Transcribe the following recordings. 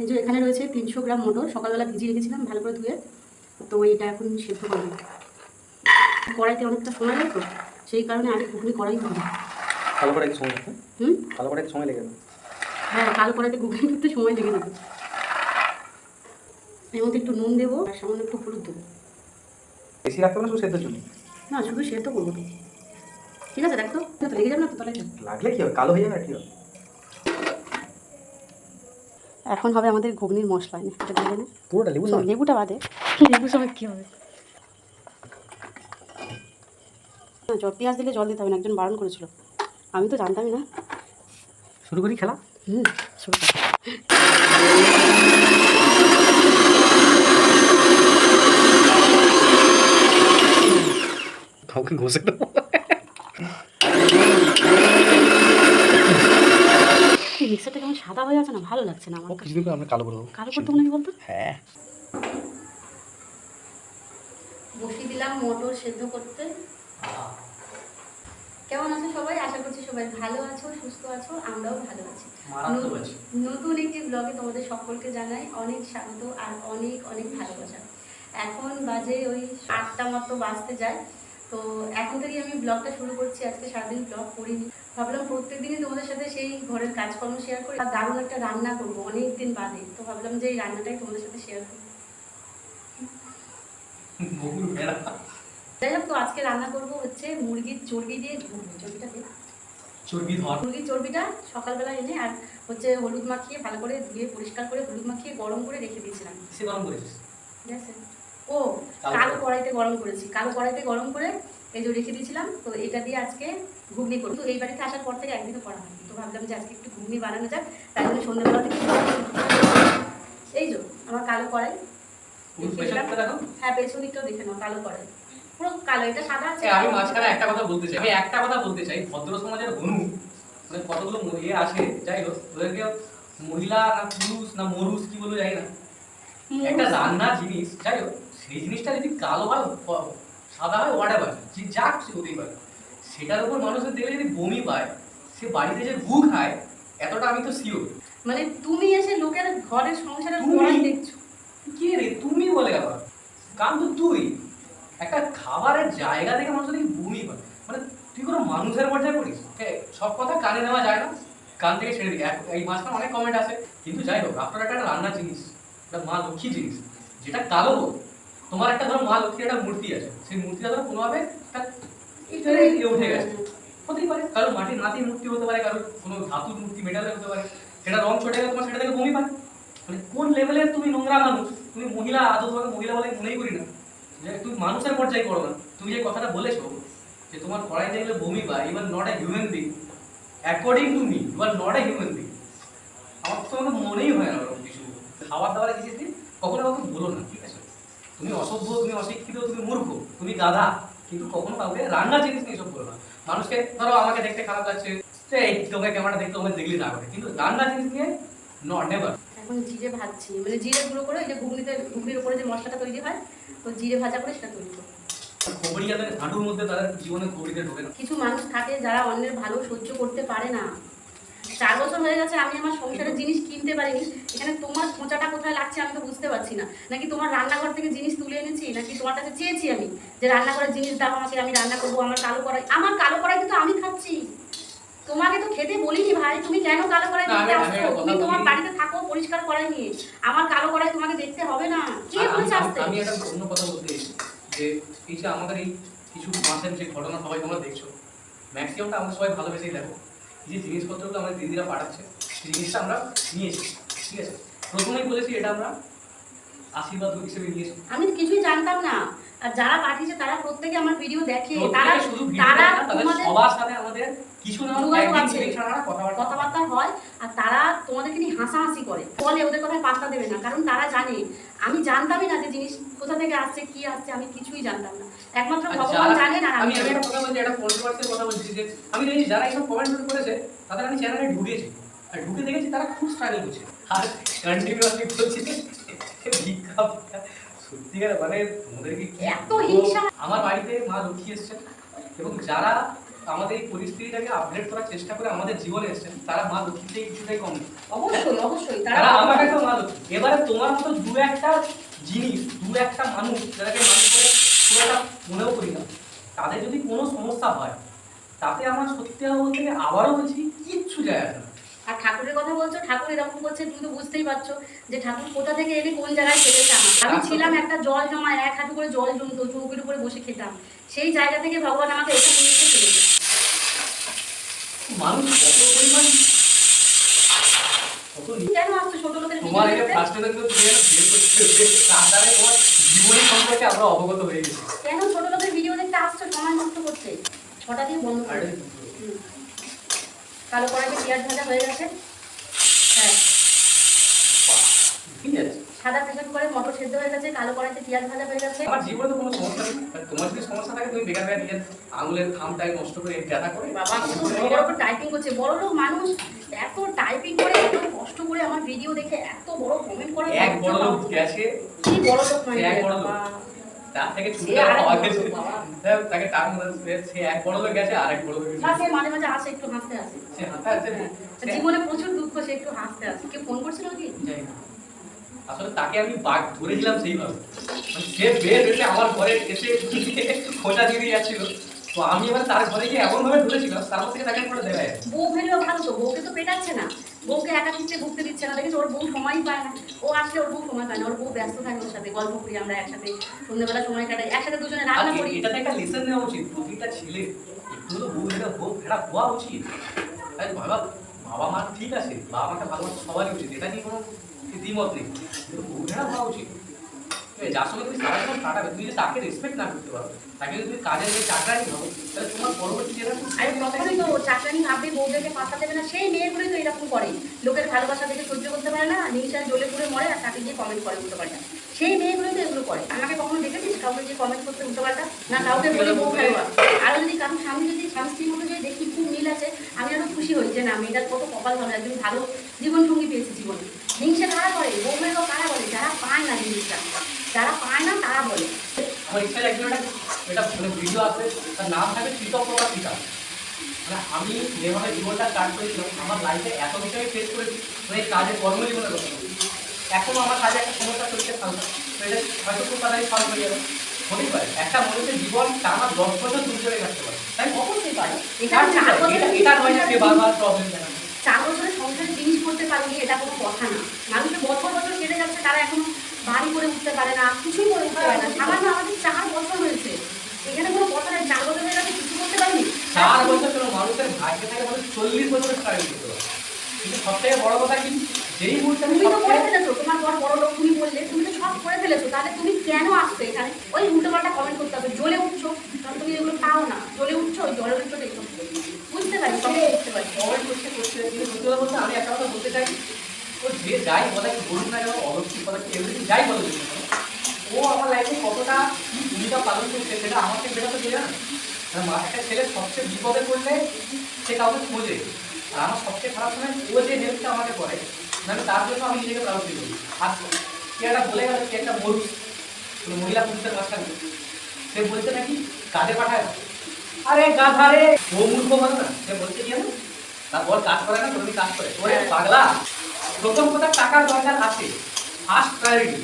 এই যে এখানে রয়েছে তিনশো গ্রাম মটর। সকালবেলা ভিজিয়ে রেখেছিলাম ভালো করে ধুয়ে। তো এটা এখন সেদ্ধ করব কড়াইতে অনেকটা সময় লাগে তো সেই কারণে আগে ঘুগনি কড়াই কালো সময় হুম? কালো একটু সময় লেগে যাবে? হ্যাঁ কালো কড়াইতে ঘুগনি করতে সময় লেগে যাবে। এর মধ্যে একটু নুন দেবো আর সামান্য একটু হলুদ দেবো। বেশি রাখতে হবে না শুধু সেদ্ধ চুলি না শুধু সেদ্ধ করব। তো ঠিক আছে দেখ? তো লেগে যাবে না তো তলায় লাগলে কি হবে? কালো হয়ে যাবে আর কি হবে? এখন হবে আমাদের ঘুগনির মশলা এনে এটা দিয়ে পুরোটা লেবু লেবুটা বাদে। লেবু সময় কী হবে? না জল পেঁয়াজ দিলে জল দিতে হবে না একজন বারণ করেছিল। আমি তো জানতামই না। শুরু করি খেলা? হুম শুরু কর। কাউকে ঘষে দেবো এই মিক্সারটা কেমন সাদা হয়ে আছে না ভালো লাগছে না আমার কিছুদিন পরে আমরা কালো করে কালো করতে মনে বলতো? হ্যাঁ। বসিয়ে দিলাম মটর সেদ্ধ করতে। কেমন আছো সবাই? আশা করছি সবাই ভালো আছো সুস্থ আছো আমরাও ভালো আছি। নতুন একটি ব্লগে তোমাদের সকলকে জানাই অনেক স্বাগত আর অনেক অনেক ভালোবাসা। এখন বাজে ওই আটটা মতো বাজতে যায়। তো এখন থেকেই আমি ব্লগটা শুরু করছি আজকে সারাদিন ব্লগ করিনি। ভাবলাম প্রত্যেকদিনই তোমাদের সাথে সেই ঘরের কাজকর্ম শেয়ার করি। আর দারুণ একটা রান্না করব অনেক দিন বাদে। তো ভাবলাম যে এই রান্নাটাই তোমাদের সাথে শেয়ার করি। যাই হোক তো আজকে রান্না করব হচ্ছে মুরগির চর্বি দিয়ে চর্বিটা দিয়ে চর্বি ধর। মুরগির চর্বিটা সকালবেলা এনে আর হচ্ছে হলুদ মাখিয়ে ভালো করে ধুয়ে পরিষ্কার করে হলুদ মাখিয়ে গরম করে রেখে দিয়েছিলাম। সে গরম করেছিস? ঠিক আছে। ও কালো কড়াইতে গরম করেছি। কালো কড়াইতে গরম করে এই যে রেখে দিয়েছিলাম তো এটা দিয়ে আজকে ঘুগনি করি তো এই বাড়িতে আসার পর থেকে একদিনও করা হয়নি। তো ভাবলাম যে আজকে একটু ঘুগনি বানানো যাক। তাই জন্য সন্ধ্যেবেলা থেকে এই যে আমার কালো কড়াই। দেখো হ্যাঁ পেছনিটাও দেখে নাও কালো কড়াই। পুরো কালো এটা সাদা আছে? আমি মাঝখানে একটা কথা বলতে চাই। আমি একটা কথা বলতে চাই। ভদ্র সমাজের মানে কতগুলো ইয়ে যাই হোক ওদেরকে মহিলা না পুরুষ না মরুষ কি বলব জানি না। একটা রান্নার জিনিস যাই হোক সেই জিনিসটা যদি কালো হয় সাদা হয় হোয়াট যে যা খুশি হতেই পারে। সেটার উপর মানুষের দেখলে যদি বমি পায় সে বাড়িতে যে গু খায় এতটা আমি তো শিওর মানে তুমি এসে লোকের ঘরের সংসারের তুমি? দেখছ। কে রে তুমি বলে আবার কারণ তো তুই। একটা খাবারের জায়গা থেকে মানুষ দেখি বমি পায় মানে তুই কোনো মানুষের পর্যায়ে পড়িস সব কথা কানে নেওয়া যায় না। কান থেকে ছেড়ে দিই এই মাঝখানে অনেক কমেন্ট আছে কিন্তু যাই হোক আপনার একটা রান্নার জিনিস। একটা মা লক্ষ্মী জিনিস। যেটা কালো হোক তোমার একটা ধরো মা লক্ষ্মীর একটা মূর্তি আছে। সেই মূর্তিটা ধরো কোনোভাবে উঠে গেছে। হতেই পারে। কারও মাটির নাতি মূর্তি হতে পারে কারও কোনো ধাতুর মূর্তি মেটালে হতে পারে। সেটা রং চটে গেলে তোমার সেটা থেকে বমি পায়। মানে কোন লেভেলের তুমি নোংরা মানুষ? তুমি মহিলা আদৌ তোমাকে মহিলা বলে মনেই করি না। যে তুমি মানুষের পর্যায়ে করো না। তুমি যে কথাটা বলেছ যে তোমার কড়াই দেখলে বমি পায় you are not a human being according to me you are not a human being আমার তো তোমাকে মনেই হয় না ওরকম কিছু। খাবার দাবার দিয়ে কখনো কাউকে বলো না। তুমি অসভ্য তুমি অশিক্ষিত তুমি মূর্খ তুমি গাধা। কিন্তু কখনো কাউকে রান্নার জিনিস নিয়ে এসব করো না। মানুষকে ধরো আমাকে দেখতে খারাপ লাগছে যে এই ক্যামেরা দেখতে তোমাকে দেখলি না করে কিন্তু রান্নার জিনিস নিয়ে নট নেভার এখন জিরে ভাজছি। মানে জিরে গুঁড়ো করে যে ঘুগনিতে ঘুগনির উপরে যে মশলাটা তৈরি হয় তো জিরে ভাজা করে সেটা তৈরি করো খবরিয়াদের হাঁটুর মধ্যে তাদের জীবনে খবরিতে ঢোকে না। কিছু মানুষ থাকে যারা অন্যের ভালো সহ্য করতে পারে না। চার বছর হয়ে গেছে আমি আমার সংসারের জিনিস কিনতে পারিনি। এখানে তোমার খোঁচাটা কোথায় লাগছে আমি তো বুঝতে পারছি না। নাকি তোমার রান্নাঘর থেকে জিনিস তুলে এনেছি? নাকি তোমার কাছে চেয়েছি আমি যে রান্নাঘরের জিনিস দাও আমাকে আমি রান্না করব আমার কালো কড়াই। আমার কালো কড়াই তো আমি খাচ্ছি। তোমাকে তো খেতে বলিনি ভাই তুমি কেন কালো কড়াই না, দেখতে আসছো? তুমি তোমার বাড়িতে থাকো পরিষ্কার করাই নিয়ে। আমার কালো কড়াই তোমাকে দেখতে হবে না। কে বলেছে আসতে? আমি একটা অন্য কথা বলতে যে এই যে আমাদের এই কিছু মাসের যে ঘটনা সবাই তোমরা দেখছ ম্যাক্সিমামটা আমরা সবাই ভালোবেসেই দেখো। যে জিনিসপত্রগুলো আমাদের দিদিরা পাঠাচ্ছে, সেই জিনিসটা আমরা নিয়ে এসেছি, ঠিক আছে? প্রথমেই বলেছি এটা আমরা আশীর্বাদ হিসেবে নিয়ে এসেছি। আমি কিছুই জানতাম না। আর যারা পাঠিয়েছে তারা প্রত্যেকে আমার ভিডিও দেখে তারা তারা না, সবার সাথে আমাদের কিছু না না কথাবার্তা হয়। আর তারা তোমাদেরকে নিয়ে হাসাহাসি করে। বলে ওদের কথায় পাত্তা দেবে না কারণ তারা জানে। আমি জানতামই না যে জিনিস কোথা থেকে আসছে কি আসছে আমি কিছুই জানতাম না। একমাত্র ভগবান যারা- জানেন আর আমি জানি। একটা কথা বলছি একটা কথা বলছি যে আমি দেখি যারা এইসব কমেন্ট করেছে তাদের আমি চ্যানেলে ঢুকেছি। আর ঢুকে দেখেছি তারা খুব স্ট্রাগল করছে। আর কন্টিনিউয়াসলি ভিক্ষা ভিক্ষা সত্যিকার মানে তোমাদেরকে কি এত হিংসা। আমার বাড়িতে মা লক্ষ্মী এসেছেন এবং যারা আমাদের এই পরিস্থিতিটাকে আপডেট করার চেষ্টা করে আমাদের জীবনে এসেছেন তারা মা লক্ষ্মী থেকে কিছুটাই কম। অবশ্যই অবশ্যই তারা আমার কাছেও মা লক্ষ্মী এবারে তোমার মতো দু একটা জিনিস দু একটা মানুষ যাদেরকে মানুষ করে একটা মনেও করি না তাদের যদি কোনো সমস্যা হয় তাতে আমার সত্যি কথা বলতে আবারও বলছি কিচ্ছু যায় আসে আর ঠাকুরের কথা বলছো ঠাকুর এরকম করছে তুমি তো বুঝতেই পারছ যে ঠাকুর কোথা থেকে এনে কোন জায়গায় ফেলেছে আমার আমি ছিলাম একটা জল জমা এক হাঁটু করে জল জমতো চৌকির উপরে বসে খেতাম। সেই জায়গা থেকে ভগবান আমাকে এসে নিয়ে এসে ফেলেছে মানুষ কত পরিমাণ কেন ছোট লোকের তোমার এই ভিডিও দেখতে? ফার্স্টে তুমি একটা করতে তার দ্বারা তোমার জীবনী সম্পর্কে আমরা অবগত হয়ে গেছি। কেন ছোট লোকের ভিডিও দেখতে আসছো? সময় নষ্ট করতে ছটা দিয়ে বন্ধ করে। কালো কড়াইতে পেঁয়াজ ভাজা হয়ে গেছে। হ্যাঁ। সাদা প্রেশার কুকারে মটর সেদ্ধ হয়ে গেছে কালো কড়াইতে পেঁয়াজ ভাজা হয়ে গেছে। আমার জীবনে তো কোনো সমস্যা নেই। তোমার যদি সমস্যা থাকে তুমি বেকার বেকার নিজের আঙুলের থামটাই নষ্ট করে ব্যথা করে বাবা বড় বড় টাইপিং করছে। বড় লোক মানুষ এত টাইপিং করে এত কষ্ট করে আমার ভিডিও দেখে এত বড় কমেন্ট করে এক বড় লোক গেছে। কি বড় লোক মানে? এক বড় লোক। তার থেকে ছুটে তাকে সে এক বড় লোক গেছে আর এক বড় লোক না সে মাঝে মাঝে আসে একটু হাসতে আসে। সে হাতে হাতে তা জীবনে প্রচুর দুঃখ সে একটু হাসতে আসে। কেউ ফোন করছিল কি? যাই না। আসলে তাকে আমি বাঘ ধরেছিলাম সেইভাবে। মানে সে বের এসে আমার ঘরে এসে খোঁজা দিয়ে যাচ্ছিল। তো আমি এবার তার ঘরে গিয়ে এমন ভাবে ধরেছিলাম তারপর থেকে তাকে করে দেয় বউ ফেলেও ভালো তো বউকে তো পেটাচ্ছে না। বউকে একা চিত্তে ঘুরতে দিচ্ছে না দেখিস ওর বউ সময়ই পায় না। ও আসলে ওর বউ সময় পায় না। ওর বউ ব্যস্ত থাকে ওর সাথে গল্প করি আমরা একসাথে সন্ধ্যেবেলা সময় কাটাই একসাথে দুজনে রান্না করি। এটাতে একটা লেসন নেওয়া উচিত। প্রতিটা ছেলে একটু হলেও বউ এটা বউ ভেড়া হওয়া উচিত। তাই বাবা বাবা মা ঠিক আছে বাবা মাকে ভালোবাসা সবারই উচিত। এটা নিয়ে কোনো দ্বিমত নেই। কিন্তু বউ ভেড়া হওয়া উচিত। যার সঙ্গে তুমি সারা জীবন কাটাবে তুমি যদি তাকে রেসপেক্ট না করতে পারো তাকে যদি তুমি কাজের যে চাকরানি ভাবো তাহলে তোমার পরবর্তী জেনারেশন আরে তো চাকরানি ভাবে বউদেরকে পাত্তা দেবে না সেই মেয়েগুলোই তো এরকম করে। লোকের ভালোবাসা দেখে সহ্য করতে পারে না নিশায় জ্বলে পুড়ে মরে আর তাকে গিয়ে কমেন্ট করে উল্টো পাল্টা। সেই মেয়েগুলোই তো এগুলো করে। আমাকে কখনো দেখেছিস কাউকে যে কমেন্ট করতে উল্টো পাল্টা? না কাউকে বলে বউ খেলোয়া আরও যদি কারোর স্বামী যদি স্বামী স্ত্রীর মধ্যে যদি দেখি খুব মিল আছে আমি আরও খুশি হই যে না মেয়েটার কত কপাল ভালো একজন ভালো জীবন সঙ্গী পেয়েছি জীবনে। হিংসে কারা করে? বউ মেয়েও কারা বলে? যারা পায় না জিনিসটা যারা পায় না তারা বলে। এটা মানে ভিডিও আছে তার নাম কৃতক প্রকাশ বিকাশ মানে আমি যেভাবে জীবনটা স্টার্ট করেছিলাম আমার লাইফে এত বিষয়ে ফেস করেছি মানে এই কাজে কর্মজীবনের কথা বলছি। এখনও আমার কাজে একটা সমস্যা চলছে হালকা তো এটা হয়তো খুব তাড়াতাড়ি সলভ হয়ে যাবে। হতেই পারে। একটা মানুষের জীবন টানা দশ বছর তুমি ধরে রাখতে পারে। তাই? অবশ্যই পারে এটা কার নয় যে সে বারবার প্রবলেম চার বছরে সংসারে জিনিস করতে পারেনি এটা কোনো কথা না। মানুষের বছর বছর কেটে যাচ্ছে তারা এখন বাড়ি করে উঠতে পারে না কিছুই করে উঠতে পারে না। সামান্য আমাদের চার বছর হয়েছে। এখানে কোনো কথা নেই চার বছর কিছু করতে পারিনি? চার বছর কেন মানুষের ভাগ্যে থাকে মানুষ চল্লিশ বছরের স্ট্রাগল করতে পারে। কিন্তু সব থেকে বড় কথা কি যেই মুহূর্তে তুমি তো করে ফেলেছো তোমার বড় বড় লোক তুমি বললে তুমি তো সব করে ফেলেছো তাহলে তুমি কেন আসছো এখানে? ওই উল্টো পাল্টা কমেন্ট করতে হবে জ্বলে উঠছো। কারণ তুমি এগুলো পাও না জ্বলে উঠছো ওই জ্বলে উঠছো এইসব বুঝতে পারি সবাই বুঝতে পারি কমেন্ট করতে করতে সত্যি কথা বলতে আমি একটা কথা বলতে চাই ও যে যাই বলে বলুন না কেন অলৌকিক কথা কি এভরিথিং যাই বলে। ও আমার লাইফে কতটা কি ভূমিকা পালন করছে সেটা আমাকে বেটা তো বোঝে না মানে মা- একটা ছেলে সবচেয়ে বিপদে পড়লে সে কাউকে খোঁজে। আর আমার সবচেয়ে খারাপ সময় ও যে হেল্পটা আমাকে করে মানে তার জন্য আমি নিজেকে প্রাউড করি। আর কে একটা বলে গেল, কি একটা মরুষ মহিলা পুরুষের মাঝখানে। সে বলছে নাকি কাজে পাঠায় আরে গাধা রে! ও মূর্খ বলো না, সে বলছে কি জানো? তারপর কাজ করে না তুমি কাজ করে। ওরে পাগলা! প্রথম কথা টাকার দরকার আছে ফার্স্ট প্রায়োরিটি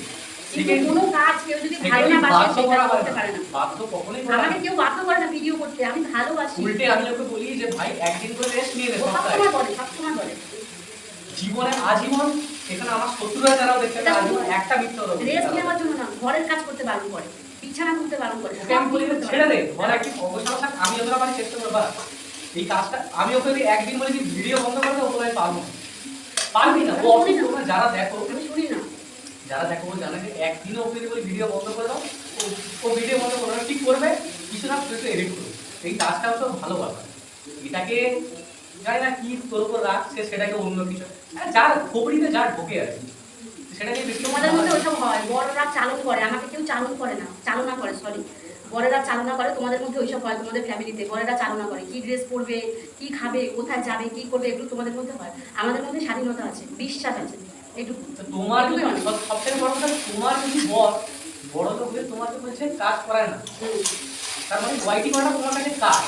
কিন্তু কোনো কাজ কেউ যদি ভালো না বাসে সেটা করতে পারে না। বাধ্য কখনোই করা আমাকে কেউ বাধ্য করে না ভিডিও করতে আমি ভালোবাসি। উল্টে আমি ওকে বলি যে ভাই একদিন করে রেস্ট নিয়ে নে সপ্তাহে। সবসময় বলে সবসময় বলে। জীবনে আজীবন এখানে আমার শত্রুরা যারাও দেখতে পারে একটা মিথ্যা রেস্ট নেওয়ার জন্য না ঘরের কাজ করতে বারণ করে বিছানা তুলতে বারণ করে আমি বলি ছেড়ে দে ঘরে একটি অবসর আমি ওদের চেষ্টা করব। এই কাজটা আমি ওকে একদিন বলি যে ভিডিও বন্ধ করে দে, আমি পারব না। পারবি না ও যারা দেখো যারা দেখো ও জানে যে একদিনও ওকে যদি ভিডিও বন্ধ করে দাও ও- ভিডিও বন্ধ করে ঠিক করবে কিছু না তুই এডিট করবে। এই কাজটাও তো ভালো ব্যাপার এটাকে জানি না কি তোর উপর রাখছে সেটাকে অন্য কিছু। যার খবরিতে যার ঢোকে আর কি। সেটাকে তোমাদের মধ্যে ওইসব হয় বড়রা চালন করে আমাকে কেউ চালন করে না চালনা করে সরি বড়রা চালনা করে তোমাদের মধ্যে ওইসব হয় তোমাদের ফ্যামিলিতে বড়রা চালনা করে কি ড্রেস পরবে কি খাবে কোথায় যাবে কি করবে এগুলো তোমাদের মধ্যে হয়। আমাদের মধ্যে স্বাধীনতা আছে বিশ্বাস আছে। এটুকু তোমার যদি সব- সবথেকে বড় কথা তোমার যদি বর বড় তোমাকে বলছে কাজ করায় না তার মানে ওয়াইটি করাটা তোমার কাছে কাজ।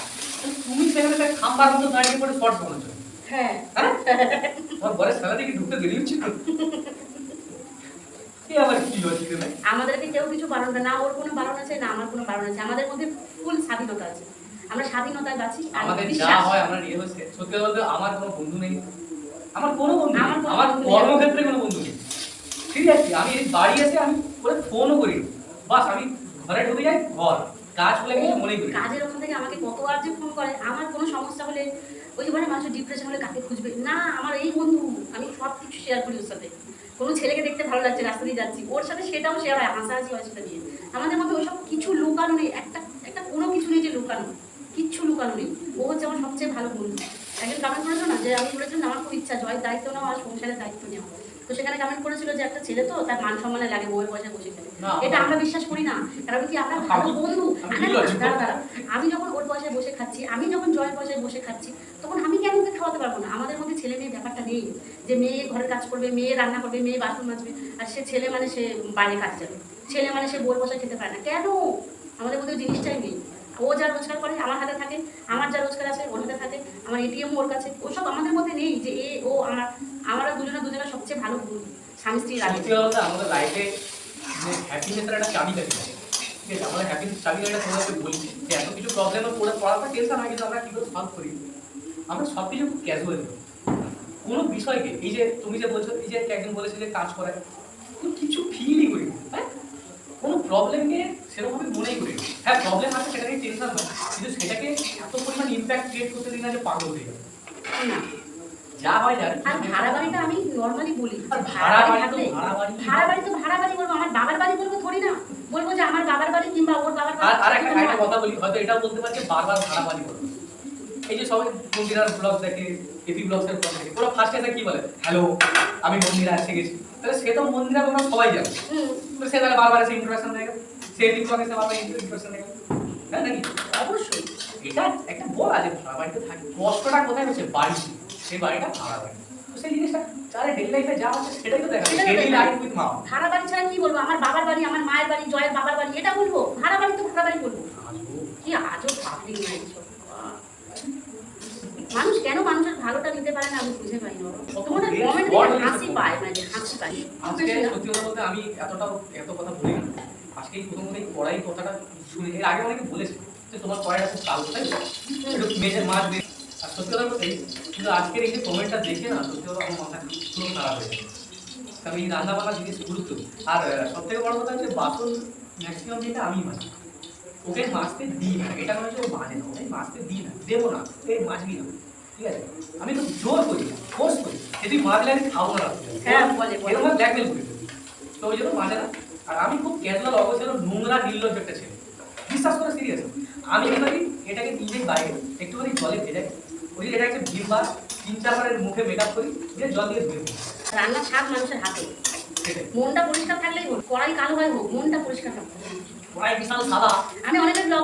তুমি সেখানে একটা খাম্বার মতো দাঁড়িয়ে পড়ে শর্ট বানাচ্ছ হ্যাঁ। তোমার বরের কি ঢুকতে দেরি আমাদেরকে কেউ কিছু বারণ না ওর কোনো বারণ আছে না আমার কোনো বারণ আছে। আমাদের মধ্যে ফুল স্বাধীনতা আছে। আমরা স্বাধীনতায় বাঁচি আমাদের যা হয় আমরা নিয়ে হচ্ছে সত্যি বলতে আমার কোনো বন্ধু নেই। আমার কোনো বন্ধু আমার কর্মক্ষেত্রে কোনো বন্ধু নেই। ঠিক আছে আমি বাড়ি এসে আমি করে ফোনও করি বাস আমি ঘরে ঢুকে যাই ঘর কাজ হলে কিছু মনেই করি কাজের ওখান থেকে আমাকে কতবার যে ফোন করে আমার কোনো সমস্যা হলে ওই যে বলে মানুষের ডিপ্রেশন হলে কাকে খুঁজবে? না আমার এই বন্ধু আমি সব কিছু শেয়ার করি ওর সাথে। কোনো ছেলেকে দেখতে ভালো লাগছে রাস্তা দিয়ে যাচ্ছি। ওর সাথে সেটাও শেয়ার হয় হাসাহাসি হয় সেটা নিয়ে। আমাদের মধ্যে ওইসব কিছু লুকানো নেই একটা একটা কোনো কিছু নেই যে লুকানো। কিচ্ছু লুকানো নেই। ও হচ্ছে আমার সবচেয়ে ভালো বন্ধু। একজন কমেন্ট করেছিল না যে আমি বলেছিলাম আমার খুব ইচ্ছা জয়ের দায়িত্ব নেওয়া আর সংসারের দায়িত্ব নেওয়া। তো সেখানে কমেন্ট করেছিল যে একটা ছেলে তো তার মান সম্মানে লাগে বউয়ের পয়সায় বসে খেলে। এটা আমরা বিশ্বাস করি না। কারণ কি আমরা ভালো বন্ধু। আমি যখন ওর পয়সায় বসে খাচ্ছি আমি যখন জয়ের পয়সায় বসে খাচ্ছি তখন আমি কেন ওকে খাওয়াতে পারব না? আমাদের মধ্যে ছেলে মেয়ে ব্যাপারটা নেই। যে মেয়ে ঘরের কাজ করবে মেয়ে রান্না করবে মেয়ে বাথরুম মাজবে আর সে ছেলে মানে সে বাইরে কাজ যাবে। ছেলে মানে সে বোর পয়সা খেতে পারে না। কেন? আমাদের মধ্যে জিনিসটাই নেই। ও যা রোজগার করে আমার হাতে থাকে, আমার যা রোজগার আছে ওর হাতে থাকে, আমার এটিএম ওর কাছে। ওসব আমাদের মধ্যে নেই যে এ, ও, আমার, আমরা দুজনে দুজনে সবচেয়ে ভালো স্বামী সত্যি আমাদের লাইফে একটা চাবি কাছে ঠিক আছে, আমাদের হ্যাপিনেস চাবি বলছি যে এত কিছু প্রবলেমে পড়ে পর টেনশন হয়, কিন্তু আমরা কি করে সলভ করি? আমরা সব কিছু খুব ক্যাজুয়াল কোনো বিষয়কে, এই যে তুমি যে বলছো, এই যে একজন বলেছে যে কাজ কোনো কিছু ফিলই করি কোনো প্রবলেমকে সেরকমভাবে মনেই করি হ্যাঁ প্রবলেম আছে সেটা নিয়ে টেনশন হয় কিন্তু সেটাকে এত পরিমাণ ইম্প্যাক্ট ক্রিয়েট করতে দিই না যে পাগল হয়ে যাবে। যা হয় আর ভাড়া বাড়িটা আমি নর্মালি বলি। আর ভাড়া বাড়ি তো ভাড়া বাড়ি। ভাড়া বাড়ি তো ভাড়া বাড়ি বলব আমার বাবার বাড়ি বলব না। বলব যে আমার বাবার বাড়ি কিংবা ওর বাবার আর আর বাড়ি একটা কথা বলি হয়তো এটাও বলতে পারছে বারবার ভাড়া বাড়ি করো এই যে সবাই মন্দিরার ব্লগ দেখে এপি ব্লগসের ব্লগ দেখে ওরা ফার্স্টে এসে কি বলে? হ্যালো আমি মন্দিরা এসে গেছি। তাহলে সে তো মন্দিরা তোমরা সবাই জানো। সে তাহলে বারবার এসে ইন্ট্রোডাকশন দেয় সে টিকটক এসে বারবার ইন্ট্রোডাকশন দেয় হ্যাঁ নাকি অবশ্যই। এটা একটা বলা যে ভাড়া বাড়িতে থাকে। কষ্টটা কোথায় হচ্ছে? বাড়ি। সেই বাড়িটা ভাড়া বাড়ি। তো সেই জিনিসটা যারা ডেলি লাইফে যা হচ্ছে সেটাই তো দেখা ডেলি লাইফ উইথ মা ভাড়া বাড়ি ছাড়া কি বলব? আমার বাবার বাড়ি আমার মায়ের বাড়ি জয়ের বাবার বাড়ি এটা বলব? ভাড়া বাড়ি তো ভাড়া বাড়ি বলব। কি আজও পাবলিক না এইসব মানুষ কেন মানুষের ভালোটা নিতে পারে না আমি বুঝে পাই না তোমাদের কমেন্ট what দেখে is হাসি পায় মানে হাসি পায়। আজকে সত্যি কথা বলতে আমি এতটা এত কথা বলি না আজকে এই প্রথম এই কড়াই কথাটা শুনে এর আগে অনেকে বলেছে যে তোমার কড়াইটা খুব কালো তাই? একটু মাছ দিয়ে। আর সত্যি কথা বলতে কিন্তু আজকের এই যে কমেন্টটা দেখে না সত্যি কথা আমার মাথা পুরো খারাপ হয়ে গেছে। কারণ এই রান্না বান্না জিনিস গুরুত্ব। আর সব থেকে বড় কথা হচ্ছে বাসন ম্যাক্সিমাম যেটা আমি মাছি ওকে মাছতে দিই না। এটা নয় যে ও মানে না ওকে মাছতে দিই না। দেবো না এই মাছবি না। ঠিক আছে? আমি তো জোর করি ফোর্স করি। যদি মাছলে আমি খাব না হ্যাঁ। এরকম ব্ল্যাকমেল করি। তো ওই জন্য মানে না আর আমি খুব ক্যাজুয়াল অবশ্যই নোংরা নির্লজ্জ একটা ছেলে। বিশ্বাস করে সিরিয়াস আমি কি করি এটাকে নিজেই বাইরে একটুখানি জলে ভেজে ওই এটা একটা ভিমবার তিন চারবারের মুখে মেকআপ করি দিয়ে জল দিয়ে ধুয়ে। রান্নার স্বাদ মানুষের হাতে। মনটা পরিষ্কার থাকলেই হোক কড়াই কালো হয় হোক মনটা পরিষ্কার হবে। কড়াই বিশাল সাদা। আমি অনেকের ব্লগ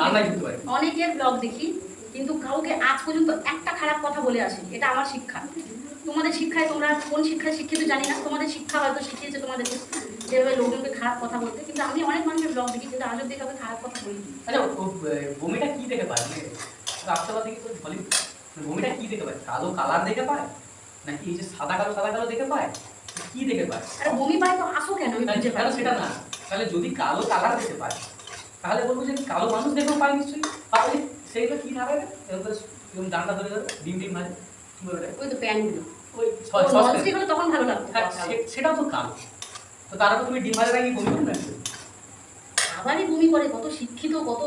অনেকের ব্লগ দেখি। কিন্তু কাউকে আজ পর্যন্ত একটা খারাপ কথা বলে আসে এটা আমার শিক্ষা। তোমাদের শিক্ষায় তোমরা কোন শিক্ষায় শিক্ষিত জানি না। তোমাদের শিক্ষা হয়তো শিখিয়েছে তোমাদেরকে যেভাবে লোকজনকে খারাপ কথা বলতে। কিন্তু আমি অনেক মানুষের ব্লগ দেখি কিন্তু আজ অব্দি কাউকে খারাপ কথা বলি আচ্ছা বমিটা কি দেখে পায়? মানে তো বলি বমিটা কি দেখে পায়? কালো কালার দেখে পায়? নাকি এই যে সাদা কালো সাদা কালো দেখে পায়? কি দেখে পায়? আরে বমি পায় তো আসো কেন? সেটা না তাহলে যদি কালো কালার দেখে পায় তাহলে বলব যে কালো মানুষ দেখেও পায় নিশ্চয়ই। তাহলে সেইগুলো কি এরকম করে এরকম ডান্ডা ধরে ধরে ডিম ডিম কি বলে? ওই তো প্যানগুলো ওই তখন ভালো লাগতো। হ্যাঁ সেটাও তো তো তারপর তুমি ডিম ভাজা বমি করবে? খাবারই বমি করে কত শিক্ষিত কত।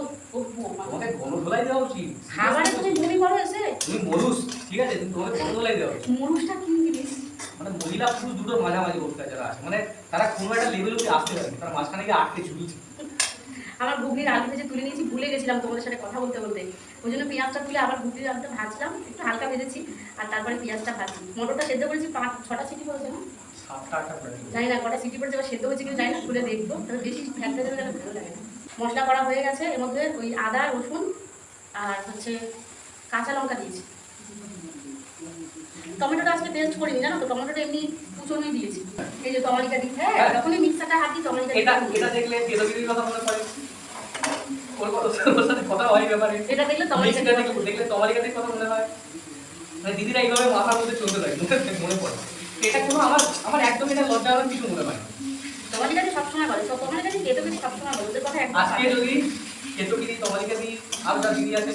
তোমাকে গণধোলাই দেওয়া উচিত। খাবারে তুমি বমি করো এসে। তুমি মরুস ঠিক আছে? কিন্তু তোমাকে গণধোলাই দেওয়া উচিত। মুরুষটা কি জিনিস? মানে মহিলা পুরুষ দুটোর মাঝামাঝি অবস্থা যারা আছে। মানে তারা কোনো একটা লেভেল অব্দি আসতে পারে তারা মাঝখানে গিয়ে আটকে ঝুলছে। আমার ঘুগনির আলু ভেজে তুলে নিয়েছি ভুলে গেছিলাম তোমাদের সাথে কথা বলতে বলতে। ওই জন্য পেঁয়াজটা তুলে আবার ঘুগনির আলুটা ভাজলাম একটু হালকা ভেজেছি আর তারপরে পেঁয়াজটা ভাজি মটরটা সেদ্ধ করেছি পাঁচ ছটা সিটি পড়েছে না? জানি না কটা সিটি পড়েছে বা সেদ্ধ হয়েছে কিন্তু জানি না খুলে দেখব। তবে বেশি ফ্যাটটা দেবে তাহলে ভালো লাগে না। মশলা করা হয়ে গেছে এর মধ্যে ওই আদা রসুন আর হচ্ছে কাঁচা লঙ্কা দিয়েছি। টমেটোটা আজকে টেস্ট করিনি জানো তো? টমেটোটা এমনি কুচনোই দিয়েছি। এই যে টমালিকা দিই হ্যাঁ হ্যাঁ। যখনই মিক্সারটা হাত দিই টমালিকা এটা এটা দেখলে তেলগিরির কথা মনে পড়ে। ওর কথা ওর সাথে কথা হয় ব্যাপারে। এটা দেখলে তমালিকাতে কথা মনে হয়। মানে দিদিরা এইভাবে মাথার মধ্যে চলতে থাকে মনে পড়ে। এটা কোনো আমার আমার একদম এটা কিছু মনে হয়। টমালিকাতে সবসময় বলো ওদের কথা একদম আজকে যদি কেতকিরি তোমালিকা দি আরও যা দিদি আছে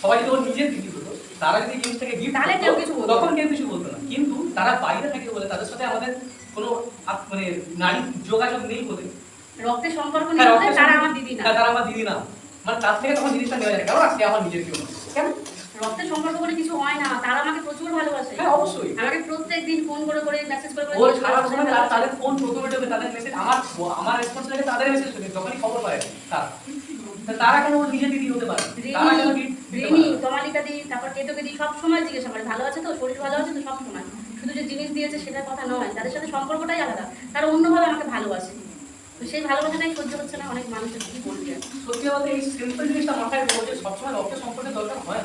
সবাই নিজের দিদি হতো তারা যদি জিনিসটাকে গিফট তাহলে কেউ কিছু বলতো তখন কেউ কিছু বলতো না। কিন্তু তারা বাইরে থাকে বলে তাদের সাথে আমাদের কোনো মানে নারী যোগাযোগ নেই বলে রক্তের সম্পর্ক হ্যাঁ, নেই তারা আমার দিদি না। হ্যাঁ, তারা আমার দিদি না। মানে তার থেকে তখন জিনিসটা নেওয়া যায় কারণ আজকে আমার নিজের কেউ কেন? রক্তের সম্পর্ক বলে কিছু হয় না। তারা আমাকে প্রচুর ভালোবাসে। হ্যাঁ অবশ্যই। আমাকে প্রত্যেক দিন ফোন করে করে মেসেজ করে করে সারা করে সময় তার- তাদের ফোন প্রথমে ঢোকে তাদের মেসেজ আমার আমার রেসপন্স লাগে তাদের মেসেজ ঢোকে যখনই খবর পায় তারা। তারা কেন নিজের দিদি হতে পারে? তারা কেন? তমালিকা দি তারপর কেতকে দি সব সময় জিজ্ঞাসা করে ভালো আছে তো? শরীর ভালো আছে তো? সব সময়। শুধু যে জিনিস দিয়েছে সেটার কথা নয়। তাদের সাথে সম্পর্কটাই আলাদা। তারা অন্যভাবে আমাকে ভালোবাসে। তো সেই ভালোবাসাটাই সহ্য হচ্ছে না অনেক মানুষের কি বলবি সত্যি বলতে এই সিম্পল জিনিসটা মাথায় বলছে সবসময় রক্তের সম্পর্কের দরকার হয়।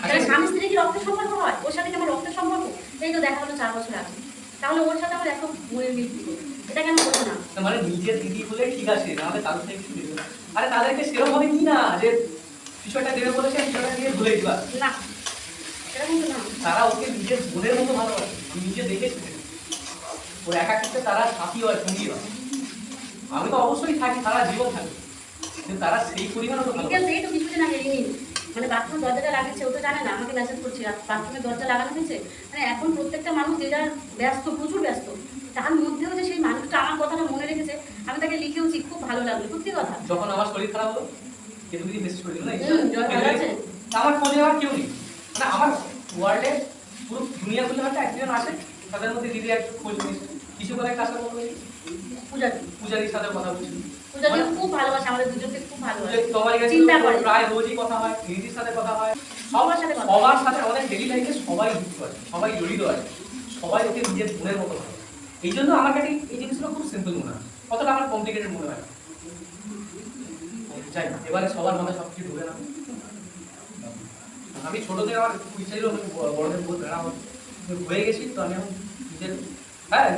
তাহলে স্বামী স্ত্রী কি রক্তের সম্পর্ক হয়? ওর সাথে কি আমার রক্তের সম্পর্ক? এই তো দেখা হলো চার বছর আগে। তাহলে ওর সাথে আমার এত মনের মিল এটা কেন বলব না? মানে নিজের দিদি হলে ঠিক আছে নাহলে তাদের থেকে কিছু দেবে আরে তাদেরকে সেরকম ভাবে কি না যে বিষয়টা দেবে বলেছে বিষয়টা দিয়ে ভুলে দিবা না তারা ওকে নিজের বোনের মতো ভালোবাসে নিজে দেখেছি। ওর একা ক্ষেত্রে তারা সাথী হয় সঙ্গী হয়। আমি তো অবশ্যই থাকি তারা জীবন থাকে। কিন্তু তারা সেই পরিমাণ তো বিকেল থেকে তো কিছুদিন আগে রিনি মানে বাথরুম দরজাটা লাগিয়েছে ও তো জানে না আমাকে মেসেজ করছে। আর বাথরুমের দরজা লাগানো হয়েছে? মানে এখন প্রত্যেকটা মানুষ যে যার ব্যস্ত প্রচুর ব্যস্ত তার মধ্যেও যে সেই মানুষটা আমার কথাটা মনে রেখেছে আমি তাকে লিখেওছি খুব ভালো লাগল সত্যি কথা। যখন আমার শরীর খারাপ হলো কেতু দিদি মেসেজ করে দিল না ভালো? আমার খোঁজে আমার কেউ নেই। মানে আমার ওয়ার্ল্ডে পুরো দুনিয়া খুলে হয়তো একজন আসে তাদের মধ্যে দিদি এক খোঁজ কিছু করে কাজ কথা বলেছি পূজা দি পূজারির সাথে কথা বলছি। পূজা খুব ভালোবাসে আমাদের দুজনকে খুব ভালোবাসে। তোমার কাছে চিন্তা করে। প্রায় রোজই কথা হয় দিদির সাথে কথা হয় সবার সাথে সবার সাথে আমাদের ডেলি লাইফে সবাই যুক্ত আছে সবাই জড়িত আছে সবাই ওকে নিজের বোনের মতো ভাবে। এই জন্য আমার কাছে এই জিনিসগুলো খুব সিম্পল মনে হয়। কতটা আমার কমপ্লিকেটেড মনে হয় যাই না, এবারে সবার মাথায় সব কিছু ঢুকে না আমি ছোট থেকে আমার খুব ইচ্ছা ছিল বড়দের বহুত বেড়া হয়ে গেছি তো আমি এখন নিজের হ্যাঁ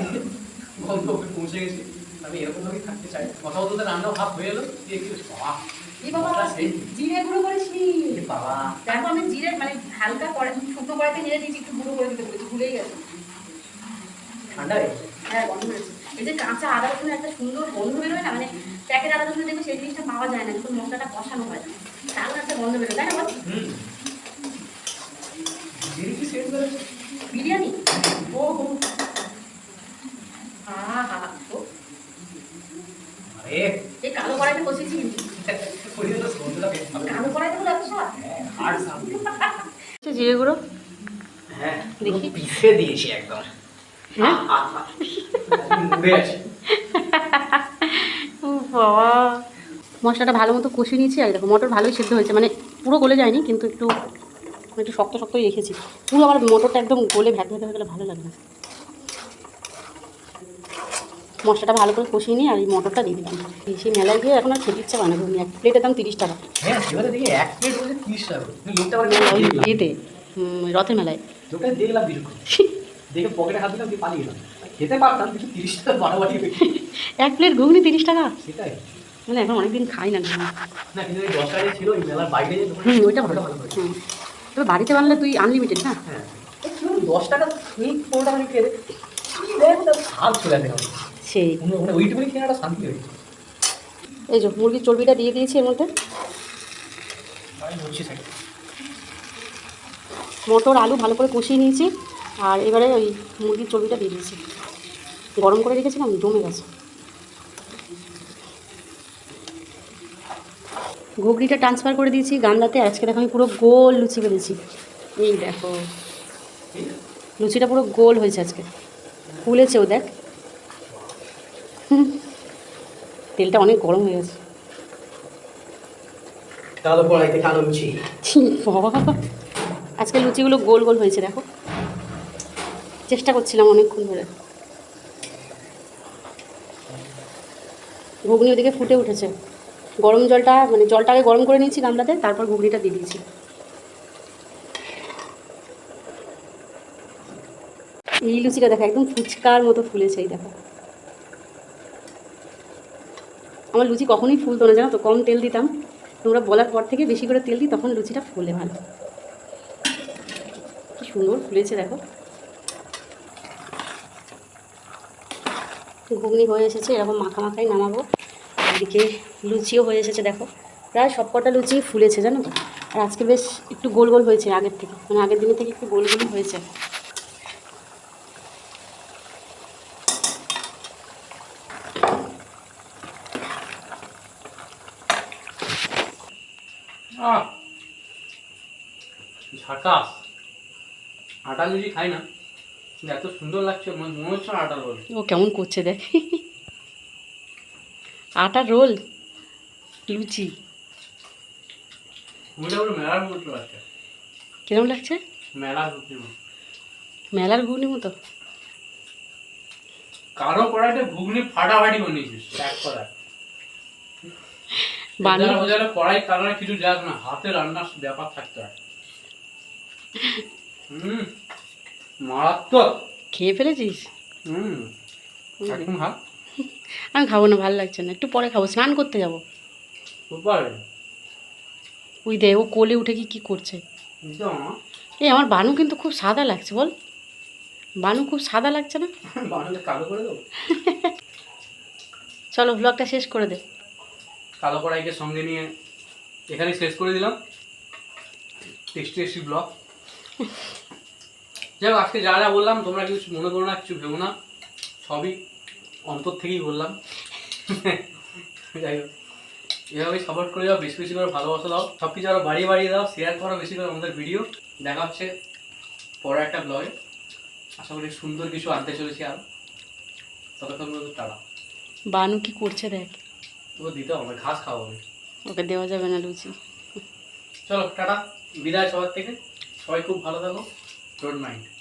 গন্তব্যে পৌঁছে গেছি। আমি এরকম ভাবেই থাকতে চাই। কথা বলতে রান্নাও হাফ হয়ে এলো দিয়ে একটু বাবা বাবা জিরে গুঁড়ো করেছি। বাবা। দেখো আমি জিরে মানে হালকা করে শুকনো কড়াইতে নেড়ে দিয়েছি একটু গুঁড়ো করে দিতে বলেছি ভুলেই গেছে। ঠান্ডা হ্যাঁ গন্ধ হয়েছে। এই যে কাঁচা আদা রসুনের একটা সুন্দর গন্ধ বেরোয় না মানে প্যাকেট আদা রসুন দেখবে সেই জিনিসটা পাওয়া যায় না যখন মশলাটা কষানো হয়। তাহলে একটা গন্ধ বেরোয় তাই না কি বিরিয়ানি? ও হো হা এই কালো কড়াইতে বসেছি কিন্তু। পরিমাণ তো গন্ধটা বেশ ভালো কালো কড়াইতে বলে এত স্বাদ। জিরে গুঁড়ো? হ্যাঁ দেখি। পিষে দিয়েছি একদম। হ্যাঁ? বাবা। মশলাটা ভালো মতো কষিয়ে নিয়েছি আর দেখো মটর ভালোই সিদ্ধ হয়েছে। মানে পুরো গলে যায়নি কিন্তু একটু একটু শক্ত শক্তই রেখেছি। পুরো আবার মটরটা একদম গলে ভ্যাট ভ্যাট হয়ে গেলে ভালো লাগবে না। মশলাটা ভালো করে কষিয়ে নিই আর এই মটরটা দিয়ে দিলাম। সেই মেলায় গিয়ে এখন আর খেতে ইচ্ছা বানাবো এক প্লেটের দাম তিরিশ টাকা। হ্যাঁ হুম, রথের মেলায়। দেখলাম দেখে পকেটে হাত দিলাম পালিয়ে গেলাম খেতে পারতাম কিন্তু তিরিশ টাকা বাড়াবাড়ি এক প্লেট ঘুগনি তিরিশ টাকা? সেটাই। মানে এখন অনেকদিন খাই না ছিল মেলার বাইরে হুম ওইটা ভালো। তবে বাড়িতে বানালে তুই আনলিমিটেড না? হ্যাঁ। দশ টাকা এই পনেরো টাকা খেয়ে দে। কি দেয় ওটা স্বাদ চলে আমার। সেই। এই যে মুরগির চর্বিটা দিয়ে দিয়েছি এর মধ্যে। মটর আলু ভালো করে কষিয়ে নিয়েছি আর এবারে ওই মুরগির চর্বিটা দিয়ে দিয়েছি। গরম করে রেখেছিলাম জমে গেছে। ঘুগনিটা ট্রান্সফার করে দিয়েছি গামলাতে আজকে দেখো আমি পুরো গোল লুচি বেঁধেছি এই দেখো। লুচিটা পুরো গোল হয়েছে আজকে। ফুলেছেও দেখ। তেলটা অনেক গরম হয়ে গেছে। কালো কড়াইতে কালো লুচি। আজকে লুচিগুলো গোল গোল হয়েছে দেখো। চেষ্টা করছিলাম অনেকক্ষণ ধরে। ঘুগনি ওদিকে ফুটে উঠেছে। গরম জলটা মানে জলটাকে গরম করে নিয়েছি গামলাতে তারপর ঘুগনিটা দিয়ে দিয়েছি। এই লুচিটা দেখো একদম ফুচকার মতো ফুলেছে এই দেখো। আমার লুচি কখনোই ফুলতো না জানো তো? কম তেল দিতাম। তোমরা বলার পর থেকে বেশি করে তেল দিই, তখন লুচিটা ফুলে ভালো। কি সুন্দর ফুলেছে, দেখো। ঘুগনি হয়ে এসেছে, এরকম মাখা মাখাই নামাবো। এদিকে লুচিও হয়ে এসেছে, দেখো। প্রায় সব কটা লুচি ফুলেছে, জানো আর আজকে বেশ একটু গোল গোল হয়েছে আগের থেকে। মানে আগের দিনের থেকে একটু গোল গোল হয়েছে। ঝাকাস আটা লুচি খাই না এত সুন্দর লাগছে মনে হচ্ছে না আটার বলে ও কেমন করছে দেখ। আটার রোল লুচি। লাগছে। মেলার মেলার ঘুগনি মতো? কারও কড়াইতে ঘুগনি ফাটাফাটি বানিয়েছিস এক কড়াই। বানিয়ে- কড়াই কালার কিছু যাক না হাতে রান্নার ব্যাপার থাকতে হয়। মারাত্মক। খেয়ে ফেলেছিস? হুম আমি খাব না ভালো লাগছে না। একটু পরে খাব স্নান করতে যাব। ওই দে ও কোলে উঠে কি কি করছে? এই আমার বানু কিন্তু খুব সাদা লাগছে বল। বানু খুব সাদা লাগছে না? চলো ব্লগটা শেষ করে দে। কালো কড়াইকে সঙ্গে নিয়ে এখানে শেষ করে দিলাম। টেস্টি টেস্টি ব্লগ যাই হোক, আজকে যা যা বললাম তোমরা কিছু মনে করো না কিছু ভেবো না। সবই অন্তর থেকেই বললাম। যাই হোক এভাবেই সাপোর্ট করে যাও বেশি বেশি করে ভালোবাসা দাও। সব কিছু আরও বাড়িয়ে বাড়িয়ে দাও শেয়ার করো বেশি করে আমাদের ভিডিও দেখা হচ্ছে পরে একটা ব্লগে আশা করি সুন্দর কিছু আনতে চলেছি আর। ততক্ষণ পর্যন্ত টাটা। বানু কি করছে দেখ? তোকে দিতে হবে ঘাস খাওয়া হবে। ওকে দেওয়া যাবে না লুচি। চলো টাটা। বিদায় সবার থেকে। সবাই খুব ভালো থাকো ডোন্ট মাইন্ড